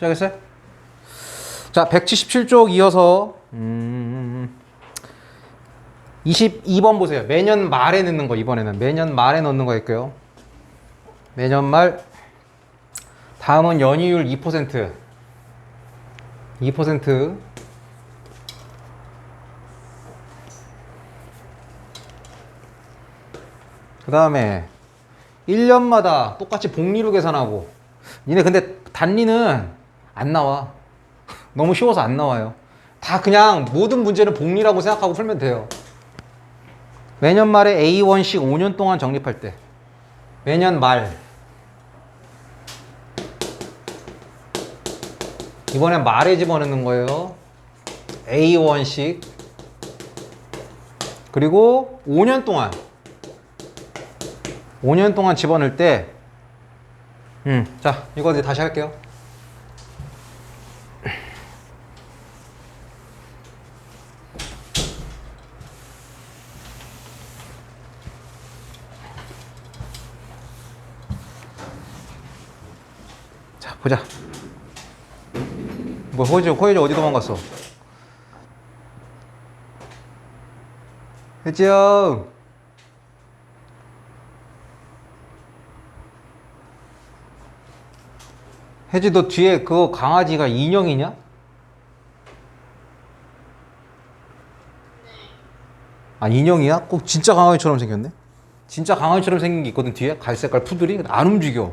시작했어요? 자, 177쪽 이어서 음, 22번 보세요. 매년 말에 넣는 거 이번에는 매년 말에 넣는 거 있고요. 매년 말 다음은 연이율 2%. 2%. 그 다음에 1년마다 똑같이 복리로 계산하고 니네 근데 단리는 안 나와. 너무 쉬워서 안 나와요. 다 그냥 모든 문제는 복리라고 생각하고 풀면 돼요. 매년 말에 A1씩 5년 동안 적립할 때. 매년 말. 이번엔 말에 집어넣는 거예요. A1씩. 그리고 5년 동안. 5년 동안 집어넣을 때, 음, 자, 이거 이제 다시 할게요. 보자. 뭐, 호이즈, 호이즈 어디 도망갔어? 형! 혜지 너 뒤에 그거 강아지가 인형이냐? 아 인형이야? 꼭 진짜 강아지처럼 생겼네? 진짜 강아지처럼 생긴 게 있거든 뒤에 갈색깔 푸들이 안 움직여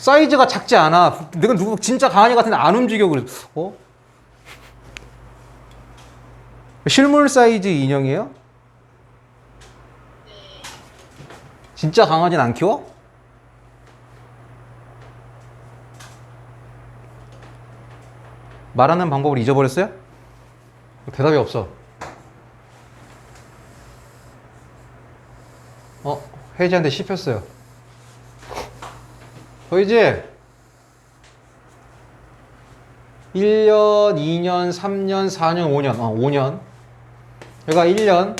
사이즈가 작지 않아 내가 누구 진짜 강아지 같은데 안 움직여 그래 어? 실물 사이즈 인형이에요? 진짜 강아지는 안 키워? 말하는 방법을 잊어버렸어요? 대답이 없어. 어, 혜지한테 씹혔어요. 보이지? 1년, 2년, 3년, 4년, 5년. 어, 5년. 여기가 1년.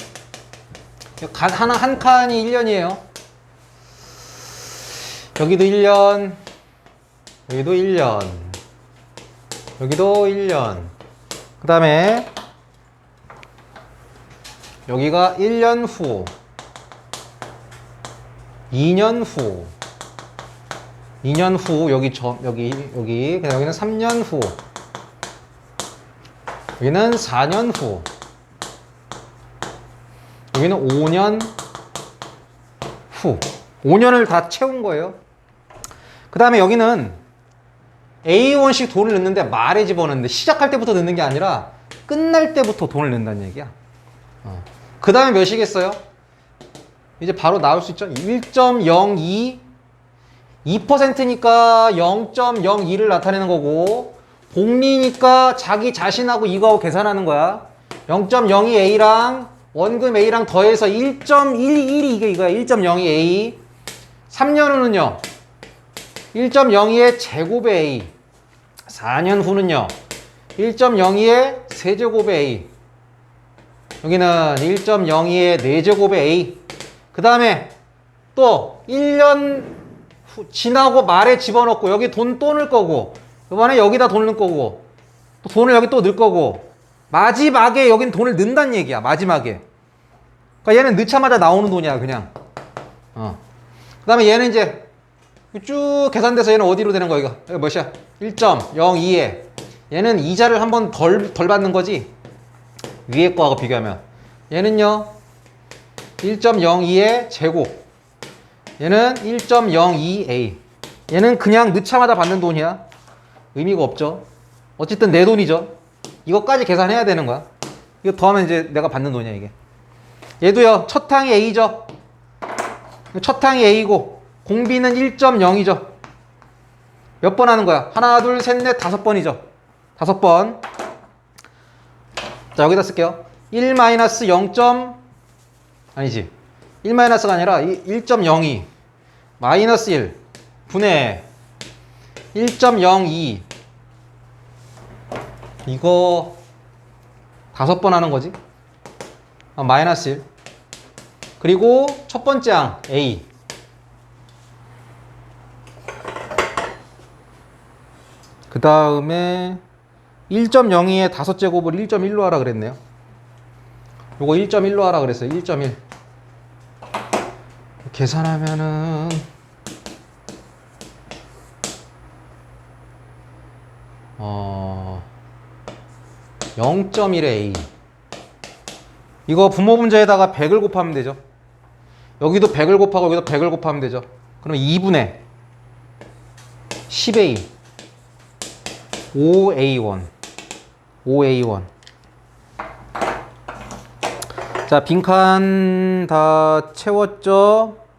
간, 하나, 한 칸이 1년이에요. 여기도 1년. 여기도 1년. 여기도 1년. 그 다음에 여기가 1년 후, 2년 후, 2년 후 여기 저 여기 여기 그다음 여기는 3년 후, 여기는 4년 후, 여기는 5년 후, 5년을 다 채운 거예요. 그 다음에 여기는 A1씩 돈을 넣는데 말에 집어넣는데 시작할 때부터 넣는 게 아니라 끝날 때부터 돈을 넣는다는 얘기야. 그 다음에 몇이겠어요? 이제 바로 나올 수 있죠? 1.02 2%니까 0.02를 나타내는 거고 복리니까 자기 자신하고 이거하고 계산하는 거야. 0.02A랑 원금 A랑 더해서 1.11이 이게 이거야. 1.02A 3년 후는요. 1.02의 제곱의 A 4년 후는요 1.02의 세제곱의 A 여기는 1.02의 4제곱의 A 그 다음에 또 1년 후, 지나고 말에 집어넣고 여기 돈 또 넣을 거고 이번에 여기다 돈 넣을 거고 또 돈을 여기 또 넣을 거고. 마지막에 여긴 돈을 넣는다는 얘기야 마지막에. 그러니까 얘는 넣자마자 나오는 돈이야 그냥. 어. 그 다음에 얘는 이제 쭉 계산돼서 얘는 어디로 되는 거야 이거? 이거 몇이야? 1.02에. 얘는 이자를 한 번 덜 덜 받는 거지? 위에 거하고 비교하면. 얘는요 1.02의 제곱 얘는 1.02a 얘는 그냥 넣자마자 받는 돈이야 의미가 없죠 어쨌든 내 돈이죠 이거까지 계산해야 되는 거야 이거 더하면 이제 내가 받는 돈이야 이게 얘도요 첫 항이 a죠 첫 항이 a고 공비는 1.0이죠. 몇 번 하는 거야? 하나, 둘, 셋, 넷, 다섯 번이죠. 다섯 번. 자, 여기다 쓸게요. 1 마이너스 0. 아니지. 1 마이너스가 아니라 1.02 마이너스 1 분의 1.02 이거 다섯 번 하는 거지. 아, 마이너스 1 그리고 첫 번째 항 A 그 다음에 1.02에 다섯 제곱을 1.1로 하라 그랬네요. 요거 1.1로 하라 그랬어요. 1.1. 계산하면은 어 0.1의 a. 이거 분모 분자에다가 100을 곱하면 되죠. 여기도 100을 곱하고 여기도 100을 곱하면 되죠. 그럼 2분의 10a 5a1 5a1 자 빈칸 다 채웠죠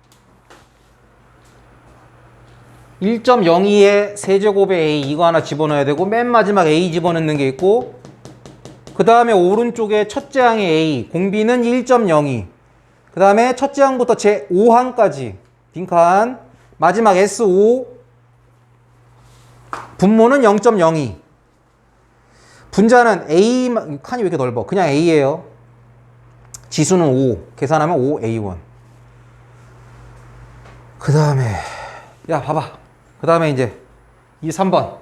1.02에 세제곱의 a 이거 하나 집어넣어야 되고 맨 마지막 a 집어넣는 게 있고 그 다음에 오른쪽에 첫째 항의 a 공비는 1.02 그 다음에 첫째 항부터 제 5항까지 빈칸. 마지막 S5 분모는 0.02 분자는 A 칸이 왜 이렇게 넓어? 그냥 A예요. 지수는 5 계산하면 5A1 그 다음에 야 봐봐 그 다음에 이제 23번.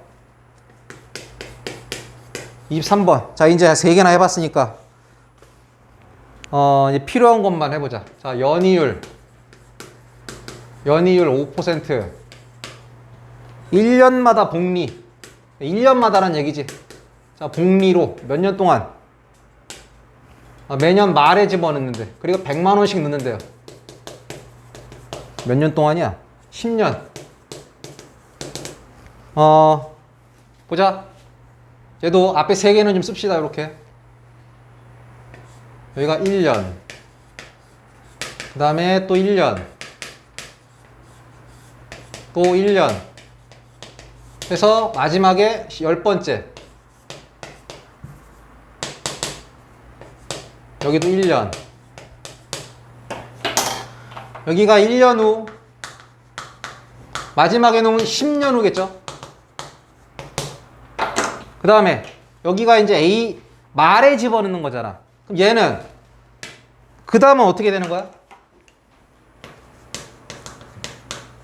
23번. 자 이제 세 개나 해봤으니까 어 이제 필요한 것만 해보자. 자 연이율. 연이율 5% 1년마다 복리. 1년마다란 얘기지. 자 복리로 몇 년 동안? 아, 매년 말에 집어넣는데. 그리고 100만 원씩 넣는데요. 몇 년 동안이야? 10년 어 보자. 얘도 앞에 세 개는 좀 씁시다 이렇게. 여기가 1년. 그 다음에 또 1년. 또 1년. 그래서 마지막에 열 번째. 여기도 1년. 여기가 1년 후. 마지막에는 10년 후겠죠 그 다음에 여기가 이제 A 말에 집어넣는 거잖아. 그럼 얘는 그 다음은 어떻게 되는 거야?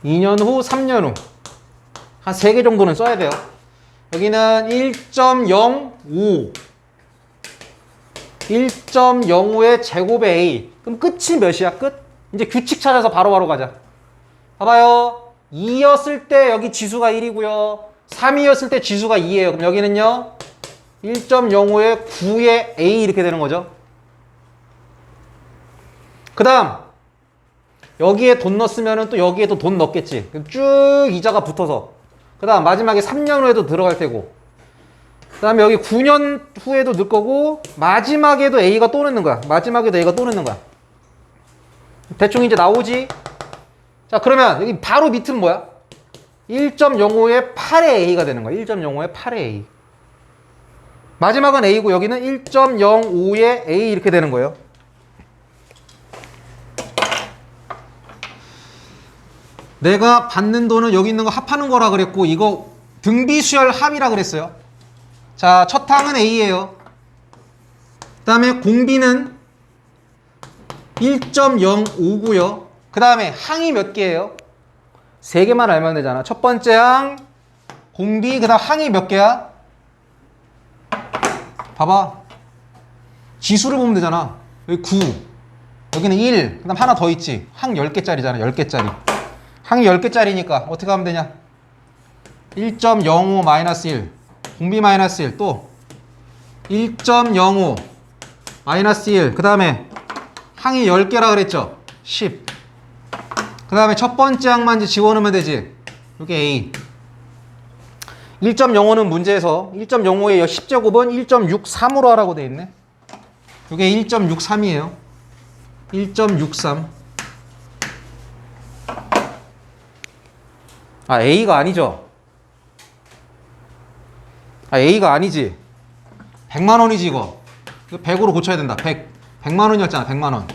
2년 후 3년 후. 한 3개 정도는 써야 돼요. 여기는 1.05 1.05의 제곱의 A. 그럼 끝이 몇이야? 끝? 이제 규칙 찾아서 바로바로 가자. 봐봐요. 2였을 때 여기 지수가 1이고요 3이었을 때 지수가 2예요. 그럼 여기는요? 1.05의 9의 A 이렇게 되는 거죠. 그 다음 여기에 돈 넣었으면 또 여기에도 돈 넣겠지. 쭉 이자가 붙어서. 그 다음 마지막에 3년 후에도 들어갈 테고. 그 다음에 여기 9년 후에도 넣을 거고 마지막에도 A가 또 넣는 거야. 마지막에도 A가 또 넣는 거야. 대충 이제 나오지? 자 그러면 여기 바로 밑은 뭐야 1.05의 8의 A가 되는 거야 1.05의 8의 A 마지막은 A고 여기는 1.05의 A 이렇게 되는 거예요 내가 받는 돈은 여기 있는 거 합하는 거라 그랬고 이거 등비수열 합이라 그랬어요. 자, 첫 항은 A예요. 그다음에 공비는 1.05고요. 그다음에 항이 몇 개예요? 세 개만 알면 되잖아. 첫 번째 항 공비 그다음 항이 몇 개야? 봐봐. 지수를 보면 되잖아. 여기 9. 여기는 1. 그다음 하나 더 있지. 항 10개짜리잖아. 10개짜리. 항이 10개짜리니까 어떻게 하면 되냐 1.05 마이너스 1 공비 마이너스 1 또 1.05 마이너스 1 그 다음에 항이 10개라 그랬죠 10 그 다음에 첫 번째 항만 이제 지워놓으면 되지. 이게 A. 1.05는 문제에서 1.05의 10제곱은 1.63으로 하라고 돼 있네. 이게 1.63이에요. 1.63 아 A가 아니죠? 아 A가 아니지? 100만 원이지 이거. 이거 100으로 고쳐야 된다. 100 100만 원이었잖아 100만 원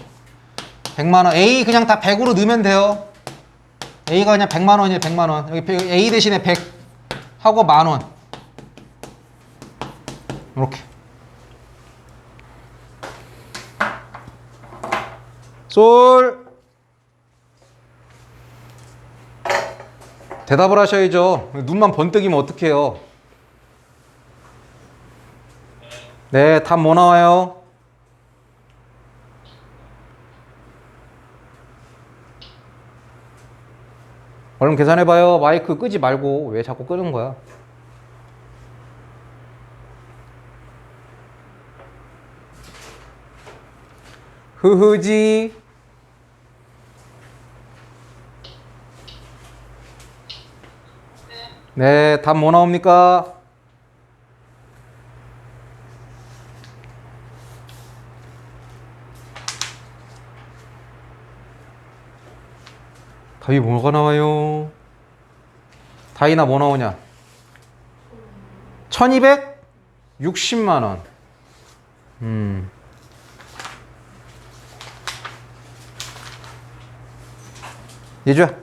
100만원. A 그냥 다 100으로 넣으면 돼요. A가 그냥 100만원이에요 100만원. 여기 A 대신에 100 하고 만원. 이렇게. 쏠 대답을 하셔야죠. 눈만 번뜩이면 어떡해요? 네답 뭐 나와요? 얼른 계산해봐요. 마이크 끄지 말고 왜 자꾸 끄는 거야? 흐흐지. 네, 답 뭐 나옵니까? 답이 뭐가 나와요? 다이나 뭐 나오냐? 1260만 원. 음. 예주야.